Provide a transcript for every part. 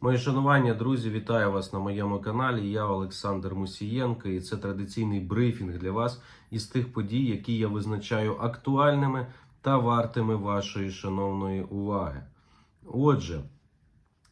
Мої шанування, друзі, вітаю вас на моєму каналі. Я Олександр Мусієнко, і це традиційний брифінг для вас із тих подій, які я визначаю актуальними та вартими вашої шановної уваги. Отже,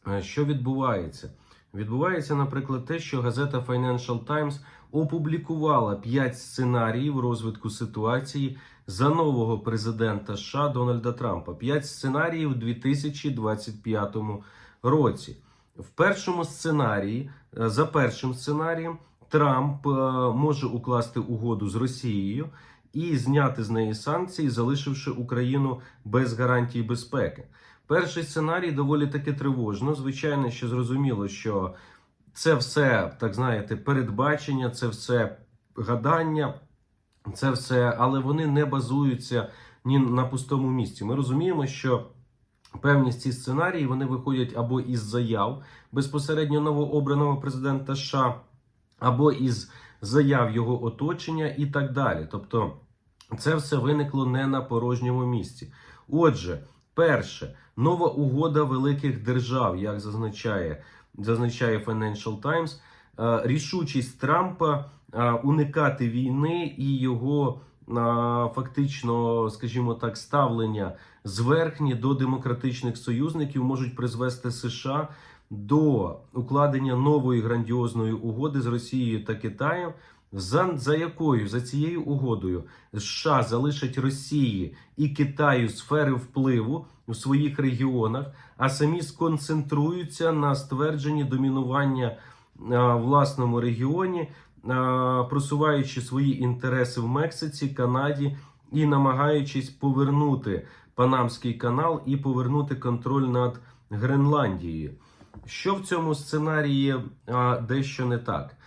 е, що відбувається? Відбувається, наприклад, те, що газета Financial Times опублікувала 5 сценаріїв розвитку ситуації за нового президента США Дональда Трампа. 5 сценаріїв у 2025 році. В першому сценарії, е, за першим сценарієм, Трамп е, може укласти угоду з Росією і зняти з неї санкції, залишивши Україну без гарантій безпеки. Перший сценарій доволі таки тривожно. Звичайно, що зрозуміло, що це все, так знаєте, передбачення, це все гадання, це все, але вони не базуються ні на пустому місці. Ми розуміємо, що певні ці сценарії вони виходять або із заяв безпосередньо новообраного президента США, або із заяв його оточення і так далі. Тобто, це все виникло не на порожньому місці. Отже, перше, нова угода великих держав, як зазначає, зазначає Financial Times, е, рішучість Трампа е, уникати війни і його фактично, скажімо так, ставлення зверхні до демократичних союзників можуть призвести США до укладення нової грандіозної угоди з Росією та Китаєм, за, за якою за цією угодою США залишать Росії і Китаю сфери впливу у своїх регіонах, а самі сконцентруються на ствердженні домінування а, власному регіоні, просуваючи свої інтереси в Мексиці, Канаді і намагаючись повернути Панамський канал і повернути контроль над Гренландією. Що в цьому сценарії а, дещо не так?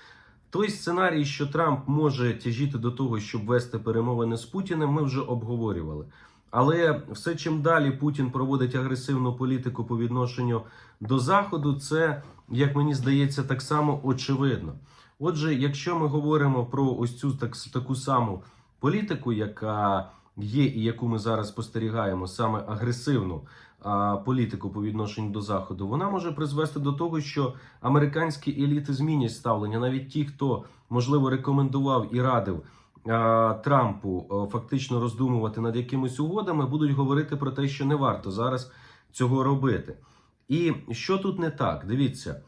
Той сценарій, що Трамп може тяжіти до того, щоб вести перемовини з Путіним, ми вже обговорювали. Але все чим далі Путін проводить агресивну політику по відношенню до Заходу, це, як мені здається, так само очевидно. Отже, якщо ми говоримо про ось цю так, таку саму політику, яка є і яку ми зараз спостерігаємо, саме агресивну а, політику по відношенню до Заходу, вона може призвести до того, що американські еліти змінять ставлення, навіть ті, хто можливо рекомендував і радив Трампу фактично роздумувати над якимись угодами, будуть говорити про те, що не варто зараз цього робити. І що тут не так? Дивіться,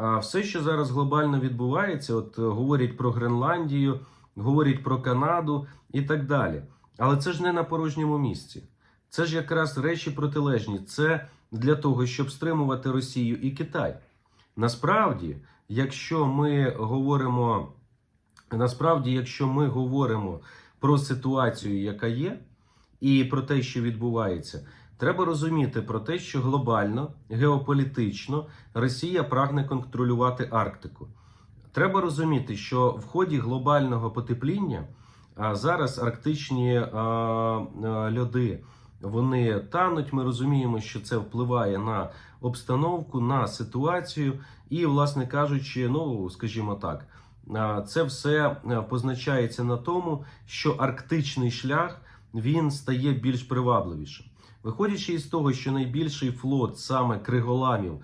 а, все, що зараз глобально відбувається, от е, говорять про Гренландію, говорять про Канаду і так далі. Але це ж не на порожньому місці. Це ж якраз речі протилежні. Це для того, щоб стримувати Росію і Китай. Насправді, якщо ми говоримо, насправді, якщо ми говоримо про ситуацію, яка є, і про те, що відбувається, треба розуміти про те, що глобально, геополітично Росія прагне контролювати Арктику. Треба розуміти, що в ході глобального потепління а зараз арктичні льоди вони тануть. Ми розуміємо, що це впливає на обстановку, на ситуацію, і, власне кажучи, ну скажімо так, це все позначається на тому, що арктичний шлях він стає більш привабливішим. Виходячи із того, що найбільший флот саме криголамів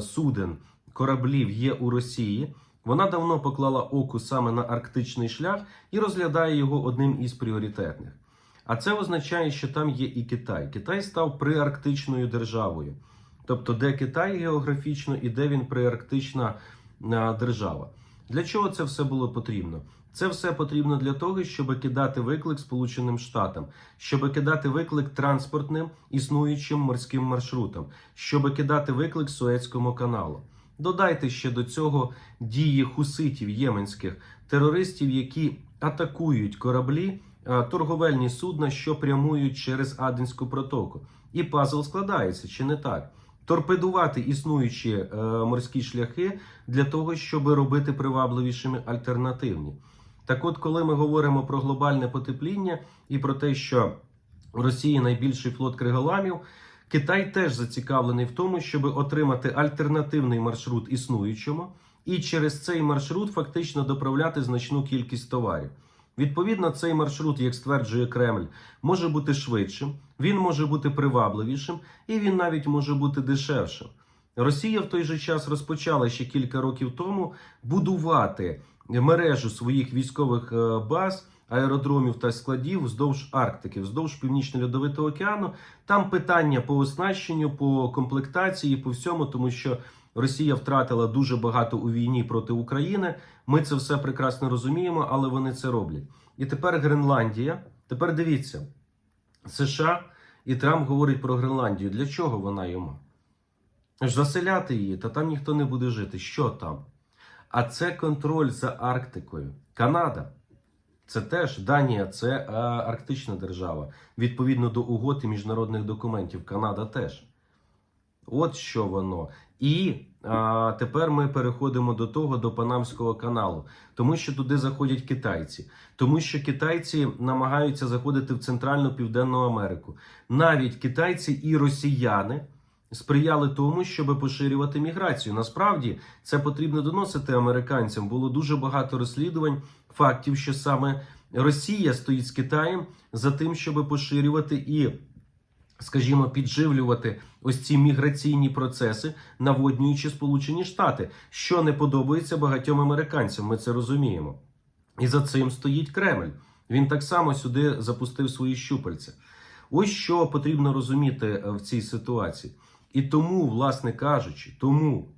суден кораблів є у Росії. Вона давно поклала оку саме на арктичний шлях і розглядає його одним із пріоритетних. А це означає, що там є і Китай. Китай став приарктичною державою. Тобто, де Китай географічно і де він приарктична держава. Для чого це все було потрібно? Це все потрібно для того, щоб кидати виклик Сполученим Штатам, щоб кидати виклик транспортним існуючим морським маршрутам, щоб кидати виклик Суецькому каналу. Додайте ще до цього дії хуситів єменських терористів, які атакують кораблі, торговельні судна, що прямують через Аденську протоку. І пазл складається чи не так? Торпедувати існуючі е, морські шляхи для того, щоб робити привабливішими альтернативні. Так, от, коли ми говоримо про глобальне потепління і про те, що в Росії найбільший флот криголамів. Китай теж зацікавлений в тому, щоб отримати альтернативний маршрут існуючому, і через цей маршрут фактично доправляти значну кількість товарів. Відповідно, цей маршрут, як стверджує Кремль, може бути швидшим, він може бути привабливішим, і він навіть може бути дешевшим. Росія в той же час розпочала ще кілька років тому будувати мережу своїх військових е, баз, аеродромів та складів вздовж Арктики, вздовж Північно-Льодовитого океану. Там питання по оснащенню, по комплектації, по всьому, тому що Росія втратила дуже багато у війні проти України. Ми це все прекрасно розуміємо, але вони це роблять. І тепер Гренландія. Тепер дивіться, США і Трамп говорить про Гренландію. Для чого вона йому? Заселяти її, та там ніхто не буде жити. Що там? А це контроль за Арктикою. Канада. Це теж Данія, це е, Арктична держава. Відповідно до угод і міжнародних документів. Канада теж. От що воно. І тепер ми переходимо до того, до Панамського каналу, тому що туди заходять китайці, тому що китайці намагаються заходити в Центральну Південну Америку. Навіть китайці і росіяни сприяли тому, щоб поширювати міграцію. Насправді це потрібно доносити американцям. Було дуже багато розслідувань фактів, що саме Росія стоїть з Китаєм за тим, щоб поширювати і скажімо, підживлювати ось ці міграційні процеси, наводнюючи Сполучені Штати, що не подобається багатьом американцям. Ми це розуміємо. І за цим стоїть Кремль. Він так само сюди запустив свої щупальця. Ось що потрібно розуміти е, в цій ситуації. І тому, власне кажучи, тому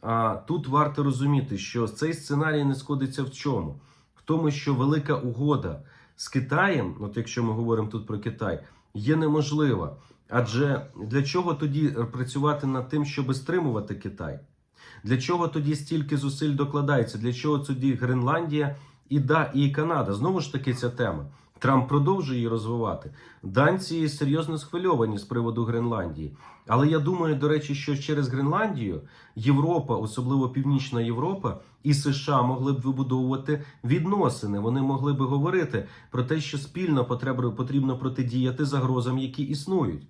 а, тут варто розуміти, що цей сценарій не сходиться в чому? В тому, що велика угода з Китаєм, от якщо ми говоримо тут про Китай, є неможлива. Адже для чого тоді працювати над тим, щоб стримувати Китай? Для чого тоді стільки зусиль докладається? Для чого тоді Гренландія і да, і Канада? Знову ж таки, ця тема. Трамп продовжує її розвивати. Данці серйозно схвильовані з приводу Гренландії. Але я думаю, до речі, що через Гренландію Європа, особливо Північна Європа і США могли б вибудовувати відносини. Вони могли б говорити про те, що спільно потрібно протидіяти загрозам, які існують.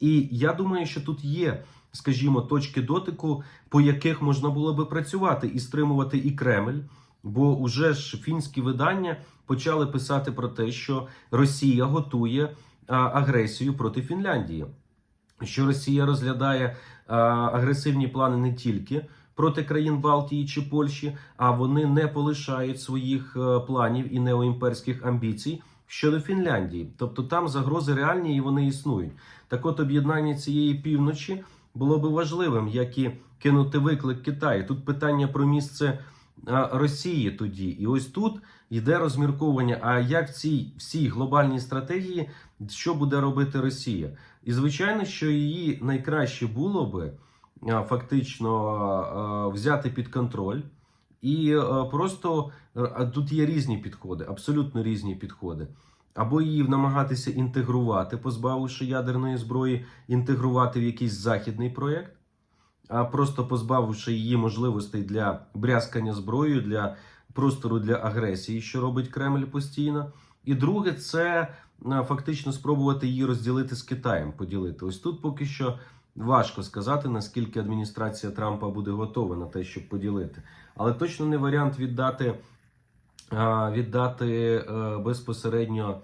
І я думаю, що тут є, скажімо, точки дотику, по яких можна було би працювати і стримувати і Кремль. Бо уже ж фінські видання почали писати про те, що Росія готує агресію проти Фінляндії, що Росія розглядає агресивні плани не тільки проти країн Балтії чи Польщі, а вони не полишають своїх е, планів і неоімперських амбіцій щодо Фінляндії. Тобто там загрози реальні і вони існують. Так от об'єднання цієї півночі було би важливим, як і кинути виклик Китаю. Тут питання про місце Росії тоді. І ось тут йде розмірковування. А як в цій всій глобальній стратегії що буде робити Росія? І звичайно, що її найкраще було би фактично взяти під контроль. І просто тут є різні підходи, абсолютно різні підходи. Або її намагатися інтегрувати, позбавивши ядерної зброї, інтегрувати в якийсь західний проєкт, а просто позбавивши її можливостей для брязкання зброєю, для простору для агресії, що робить Кремль постійно. І друге, це фактично спробувати її розділити з Китаєм, поділити. Ось тут поки що важко сказати, наскільки адміністрація Трампа буде готова на те, щоб поділити. Але точно не варіант віддати, віддати е, безпосередньо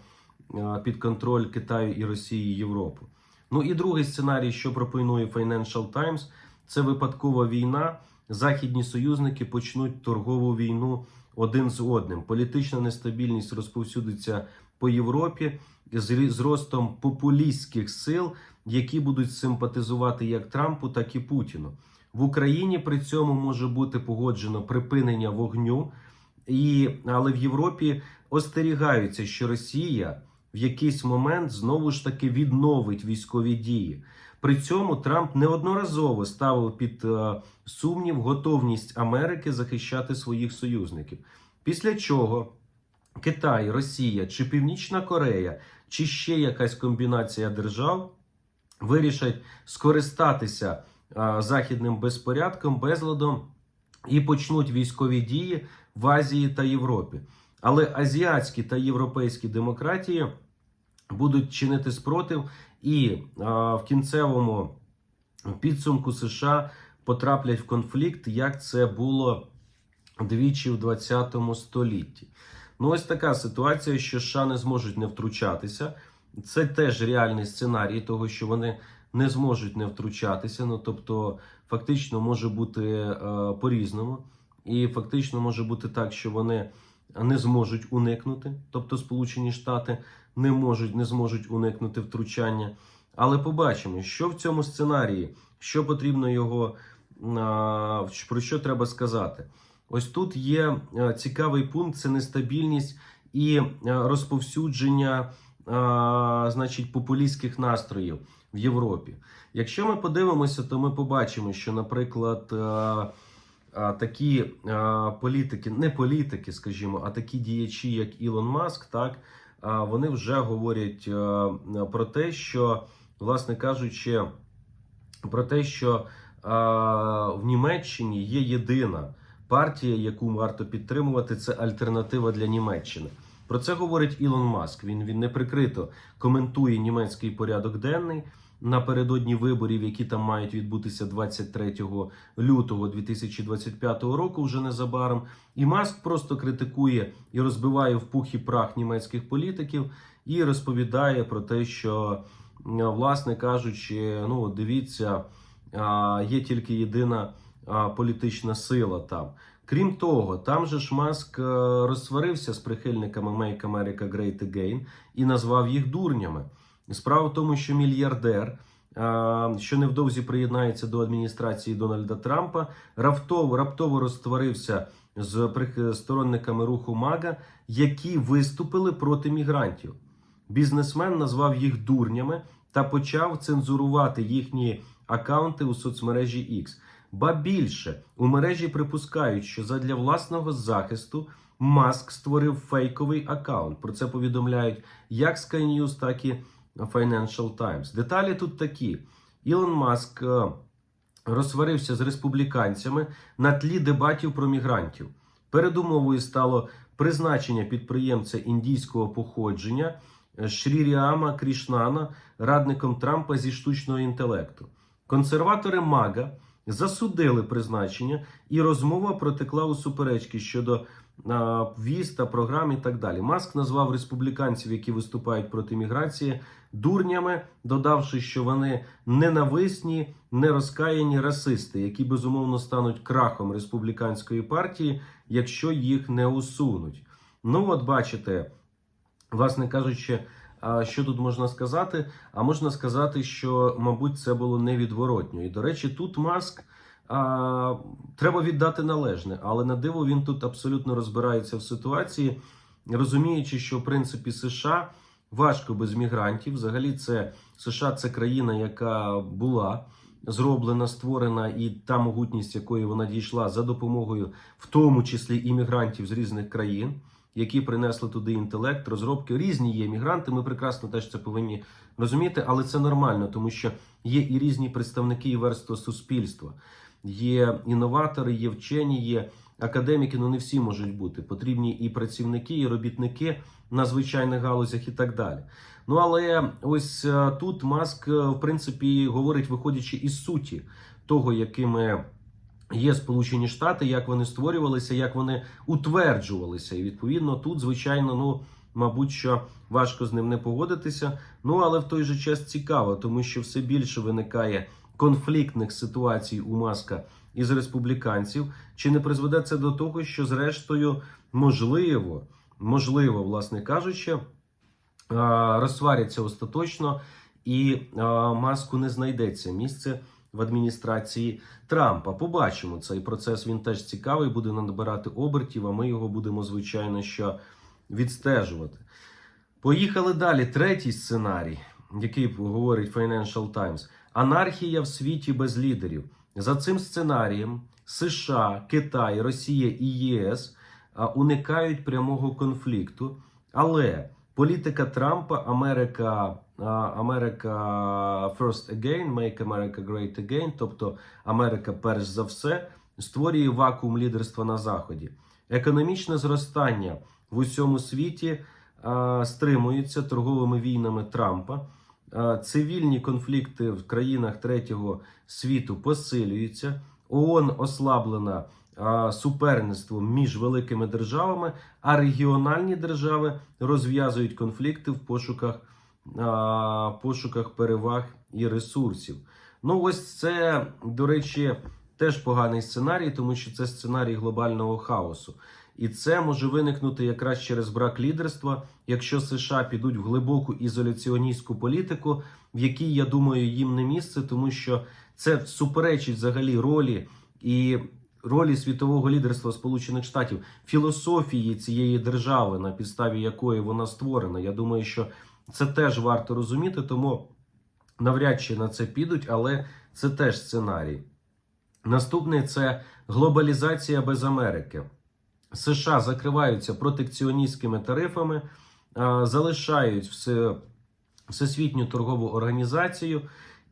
е, під контроль Китаю і Росії Європу. Ну і другий сценарій, що пропонує Financial Times, це випадкова війна. Західні союзники почнуть торгову війну один з одним. Політична нестабільність розповсюдиться по Європі з ростом популістських сил, які будуть симпатизувати як Трампу, так і Путіну. В Україні при цьому може бути погоджено припинення вогню, і, але в Європі остерігаються, що Росія в якийсь момент знову ж таки відновить військові дії. При цьому Трамп неодноразово ставив під е, сумнів готовність Америки захищати своїх союзників. Після чого Китай, Росія чи Північна Корея, чи ще якась комбінація держав вирішать скористатися західним безпорядком, безладом і почнуть військові дії в Азії та Європі. Але азіатські та європейські демократії будуть чинити спротив, і в кінцевому підсумку США потраплять в конфлікт, як це було двічі в 20 столітті. Ну, ось така ситуація, що США не зможуть не втручатися. Це теж реальний сценарій того, що вони не зможуть не втручатися. Ну тобто, фактично може бути е, по-різному, і фактично може бути так, що вони не зможуть уникнути, тобто Сполучені Штати не можуть, не зможуть уникнути втручання. Але побачимо, що в цьому сценарії, що потрібно його про що треба сказати. Ось тут є е, цікавий пункт: це нестабільність і е, розповсюдження, значить, популістських настроїв в Європі. Якщо ми подивимося, то ми побачимо, що, наприклад, а, такі політики, не політики, скажімо, а такі діячі, як Ілон Маск, так вони вже говорять про те, що, власне кажучи, про те, що в Німеччині є єдина партія, яку варто підтримувати, це альтернатива для Німеччини. Про це говорить Ілон Маск. Він, він неприкрито коментує німецький порядок денний напередодні виборів, які там мають відбутися 23 лютого 2025 року, вже незабаром. І Маск просто критикує і розбиває в пух і прах німецьких політиків і розповідає про те, що, власне кажучи, ну дивіться, є тільки єдина політична сила там. Крім того, там же ж Маск е, розсварився з прихильниками Make America Great Again і назвав їх дурнями. Справа в тому, що мільярдер, що невдовзі приєднається до адміністрації Дональда Трампа, раптово раптово розтворився з сторонниками руху Мага, які виступили проти мігрантів. Бізнесмен назвав їх дурнями та почав цензурувати їхні акаунти у соцмережі X. Ба більше у мережі припускають, що задля власного захисту Маск створив фейковий акаунт. Про це повідомляють як Sky News, так і Financial Times. Деталі тут такі: Ілон Маск е, розсварився з республіканцями на тлі дебатів про мігрантів. Передумовою стало призначення підприємця індійського походження Шріріама Крішнана радником Трампа зі штучного інтелекту. Консерватори Мага засудили призначення, і розмова протекла у суперечки щодо а, віз та програм і так далі. Маск назвав республіканців, які виступають проти міграції, дурнями, додавши, що вони ненависні, нерозкаяні расисти, які безумовно стануть крахом республіканської партії, якщо їх не усунуть. Ну, от бачите, власне кажучи. Що тут можна сказати? А можна сказати, що, мабуть, це було невідворотньо. І, до речі, тут маск а, треба віддати належне, але на диво він тут абсолютно розбирається в ситуації, розуміючи, що в принципі США важко без мігрантів. Взагалі, це США це країна, яка була. Зроблена, створена, і та могутність, якої вона дійшла за допомогою, в тому числі іммігрантів з різних країн які принесли туди інтелект, розробки. Різні є мігранти. Ми прекрасно теж це повинні розуміти, але це нормально, тому що є і різні представники і верства суспільства. Є інноватори, є вчені, є академіки. Ну не всі можуть бути. Потрібні і працівники, і робітники на звичайних галузях, і так далі. Ну але ось е, тут маск е, в принципі говорить, виходячи із суті того, якими. Є Сполучені Штати, як вони створювалися, як вони утверджувалися. І відповідно тут, звичайно, ну мабуть, що важко з ним не погодитися. Ну але в той же час цікаво, тому що все більше виникає конфліктних ситуацій у маска із республіканців. Чи не призведе це до того, що зрештою можливо, можливо, власне кажучи, розсваряться остаточно, і маску не знайдеться місце в адміністрації Трампа. Побачимо цей процес. Він теж цікавий, буде набирати обертів. А ми його будемо звичайно що відстежувати. Поїхали далі. Третій сценарій, який говорить Financial Times. Анархія в світі без лідерів. За цим сценарієм США, Китай, Росія і ЄС уникають прямого конфлікту, але політика Трампа, Америка Америка First Again, Make America Great Again, тобто Америка перш за все, створює вакуум лідерства на Заході. Економічне зростання в усьому світі стримується торговими війнами Трампа. Цивільні конфлікти в країнах третього світу посилюються. ООН ослаблена суперництвом між великими державами, а регіональні держави розв'язують конфлікти в пошуках пошуках переваг і ресурсів. Ну, ось це, до речі, теж поганий сценарій, тому що це сценарій глобального хаосу. І це може виникнути якраз через брак лідерства, якщо США підуть в глибоку ізоляціоністську політику, в якій, я думаю, їм не місце, тому що це суперечить взагалі ролі і ролі світового лідерства Сполучених Штатів, філософії цієї держави, на підставі якої вона створена. Я думаю, що це теж варто розуміти, тому навряд чи на це підуть, але це теж сценарій. Наступний це глобалізація без Америки. США закриваються протекціоністськими тарифами, залишають все, Всесвітню торгову організацію,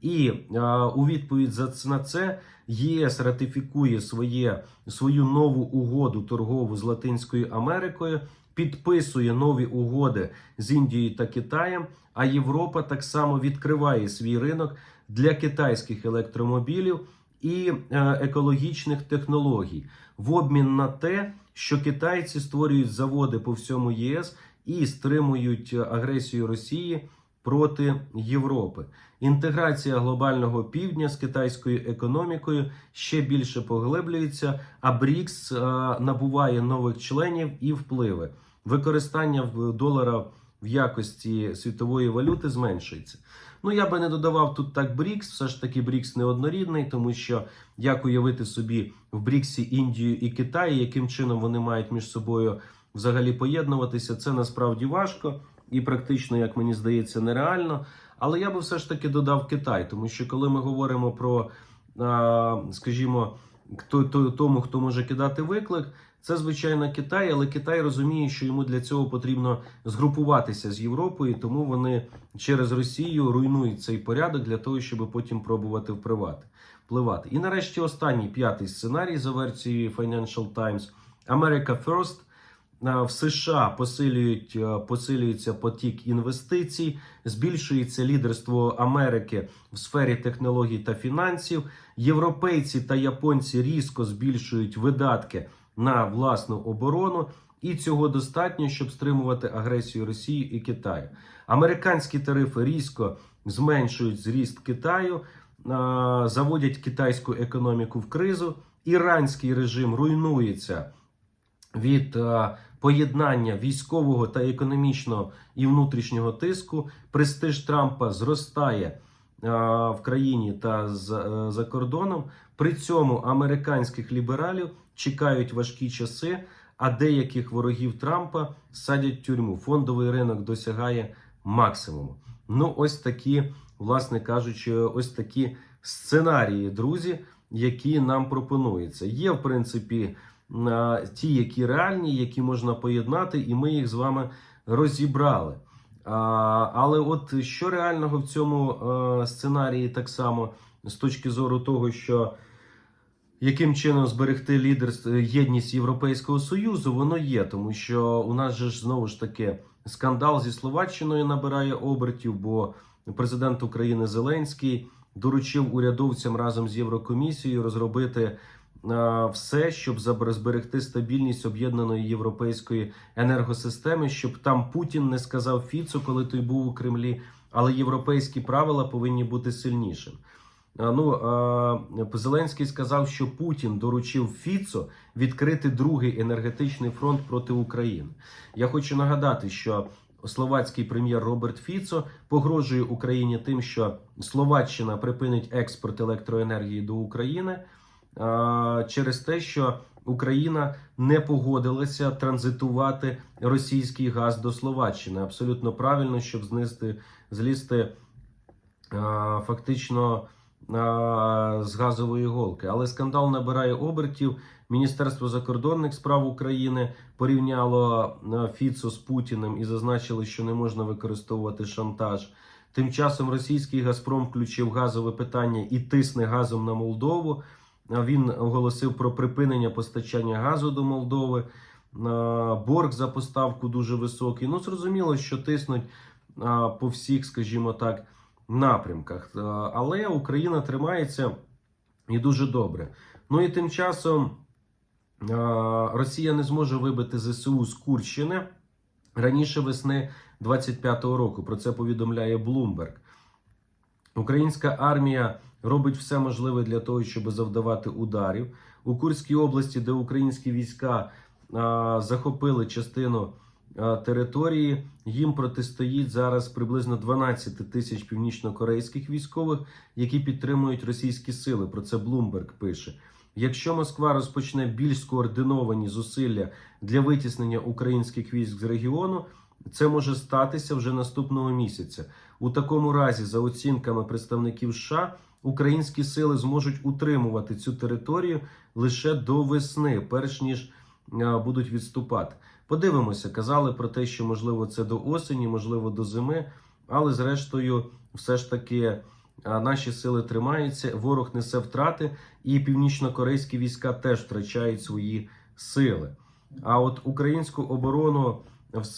і а, у відповідь за на це ЄС ратифікує своє, свою нову угоду торгову з Латинською Америкою, підписує нові угоди з Індією та Китаєм. А Європа так само відкриває свій ринок для китайських електромобілів і е, екологічних технологій в обмін на те, що китайці створюють заводи по всьому ЄС і стримують е, агресію Росії проти Європи. Інтеграція глобального півдня з китайською економікою ще більше поглиблюється, а БРІКС е, набуває нових членів і впливи. Використання долара в якості світової валюти зменшується. Ну, я би не додавав тут так БРІКС, все ж таки БРІКС неоднорідний, тому що як уявити собі в БРІКСі Індію і Китай, яким чином вони мають між собою взагалі поєднуватися, це насправді важко і практично, як мені здається, нереально. Але я би все ж таки додав Китай, тому що коли ми говоримо про, скажімо, тому, хто може кидати виклик, це звичайно Китай, але Китай розуміє, що йому для цього потрібно згрупуватися з Європою, тому вони через Росію руйнують цей порядок для того, щоб потім пробувати впливати. І нарешті останній п'ятий сценарій за версією Financial Times America First. В США посилюють, е, посилюється потік інвестицій, збільшується лідерство Америки в сфері технологій та фінансів. Європейці та японці різко збільшують видатки на власну оборону, і цього достатньо, щоб стримувати агресію Росії і Китаю. Американські тарифи різко зменшують зріст Китаю, заводять китайську економіку в кризу. Іранський режим руйнується від поєднання військового та економічного і внутрішнього тиску. Престиж Трампа зростає в країні та з- е, за кордоном. При цьому американських лібералів чекають важкі часи, а деяких ворогів Трампа садять тюрму. Фондовий ринок досягає максимуму. Ну, ось такі, власне кажучи, ось такі сценарії, друзі, які нам пропонуються. Є, в принципі, ті, які реальні, які можна поєднати, і ми їх з вами розібрали. Але от що реального в цьому сценарії, так само з точки зору того, що яким чином зберегти лідерство єдність Європейського союзу, воно є, тому що у нас же ж знову ж таки скандал зі Словаччиною набирає обертів, бо президент України Зеленський доручив урядовцям разом з Єврокомісією розробити е, все, щоб зберегти стабільність об'єднаної європейської енергосистеми, щоб там Путін не сказав Фіцу, коли той був у Кремлі, але європейські правила повинні бути сильнішим. Ну Зеленський сказав, що Путін доручив Фіцо відкрити другий енергетичний фронт проти України. Я хочу нагадати, що словацький прем'єр Роберт Фіцо погрожує Україні тим, що Словаччина припинить експорт електроенергії до України через те, що Україна не погодилася транзитувати російський газ до Словаччини. Абсолютно правильно, щоб знизити злізти фактично з газової голки. Але скандал набирає обертів. Міністерство закордонних справ України порівняло Фіцо з Путіним і зазначило, що не можна використовувати шантаж. Тим часом російський Газпром включив газове питання і тисне газом на Молдову. Він оголосив про припинення постачання газу до Молдови. Борг за поставку дуже високий. Ну, зрозуміло, що тиснуть по всіх, скажімо так, напрямках. Але Україна тримається і дуже добре. Ну і тим часом Росія не зможе вибити ЗСУ з Курщини. Раніше весни 2025 року. Про це повідомляє Bloomberg. Українська армія робить все можливе для того, щоб завдавати ударів. У Курській області, де українські війська а, захопили частину території, їм протистоїть зараз приблизно 12 тисяч північнокорейських військових, які підтримують російські сили. Про це Bloomberg пише. Якщо Москва розпочне більш скоординовані зусилля для витіснення українських військ з регіону, це може статися вже наступного місяця. У такому разі, за оцінками представників США, українські сили зможуть утримувати цю територію лише до весни, перш ніж будуть відступати. Подивимося, казали про те, що можливо це до осені, можливо, до зими, але зрештою, все ж таки. Наші сили тримаються, ворог несе втрати, і північно-корейські війська теж втрачають свої сили. А от українську оборону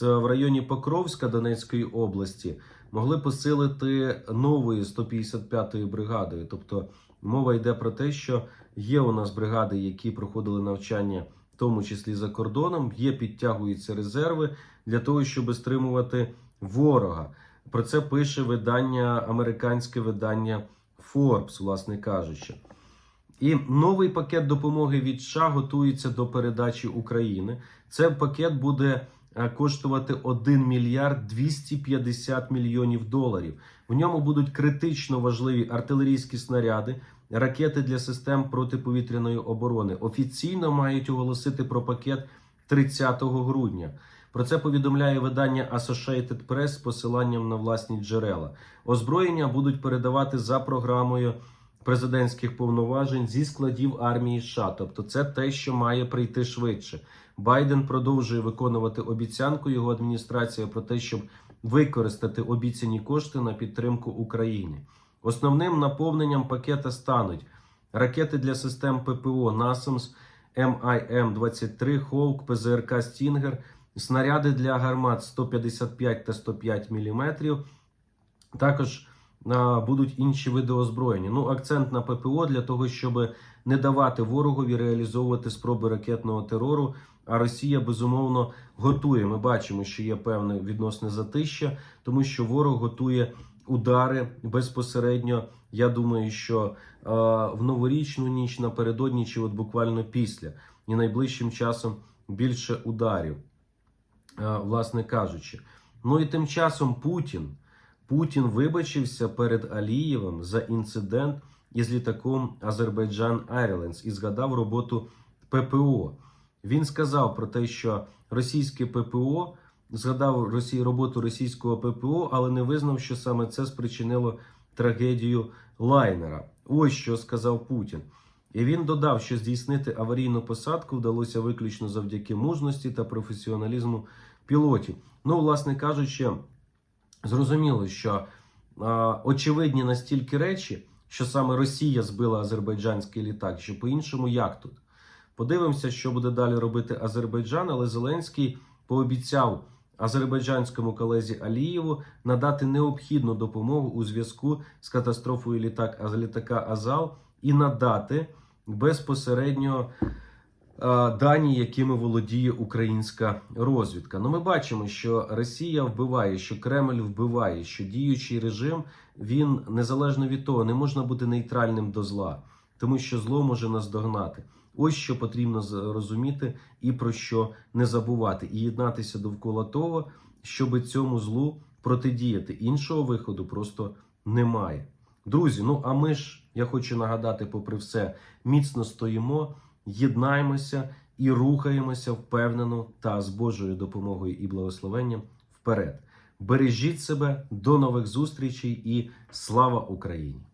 в районі Покровська Донецької області могли посилити новою 155-ю бригадою. Тобто мова йде про те, що є у нас бригади, які проходили навчання, в тому числі за кордоном, є підтягуються резерви для того, щоб стримувати ворога. Про це пише видання, американське видання Forbes, власне кажучи. І новий пакет допомоги від США готується до передачі України. Цей пакет буде е, коштувати 1 мільярд 250 мільйонів доларів. В ньому будуть критично важливі артилерійські снаряди, ракети для систем протиповітряної оборони. Офіційно мають оголосити про пакет 30 грудня. Про це повідомляє видання Associated Press з посиланням на власні джерела. Озброєння будуть передавати за програмою президентських повноважень зі складів армії США. Тобто, це те, що має прийти швидше. Байден продовжує виконувати обіцянку його адміністрація про те, щоб використати обіцяні кошти на підтримку України. Основним наповненням пакета стануть ракети для систем ППО NASAMS, MIM-23, Hawk, ПЗРК Стінгер, снаряди для гармат 155 та 105 мм. Також а, будуть інші види озброєння. Ну, акцент на ППО для того, щоб не давати ворогові реалізовувати спроби ракетного терору. А Росія безумовно готує. Ми бачимо, що є певне відносне затища, тому що ворог готує удари безпосередньо. Я думаю, що е, в новорічну ніч напередодні, чи от буквально після, і найближчим часом більше ударів, е, власне кажучи. Ну і тим часом Путін. Путін вибачився перед Алієвим за інцидент із літаком Азербайджан Airlines і згадав роботу ППО. Він сказав про те, що російське ППО згадав Росії роботу російського ППО, але не визнав, що саме це спричинило трагедію лайнера. Ось що сказав Путін. І він додав, що здійснити аварійну посадку вдалося виключно завдяки мужності та професіоналізму пілотів. Ну, власне кажучи, зрозуміло, що а, очевидні настільки речі, що саме Росія збила азербайджанський літак, що по-іншому як тут. Подивимося, що буде далі робити Азербайджан, але Зеленський пообіцяв азербайджанському колезі Алієву надати необхідну допомогу у зв'язку з катастрофою літак, літака Азал і надати безпосередньо дані, якими володіє українська розвідка. Ну, ми бачимо, що Росія вбиває, що Кремль вбиває, що діючий режим він незалежно від того, не можна бути нейтральним до зла, тому що зло може нас догнати. Ось що потрібно з- розуміти і про що не забувати, і єднатися довкола того, щоб цьому злу протидіяти. Іншого виходу просто немає. Друзі, ну а ми ж, я хочу нагадати, попри все, міцно стоїмо, єднаємося і рухаємося впевнено та з Божою допомогою і благословенням вперед. Бережіть себе, до нових зустрічей і слава Україні!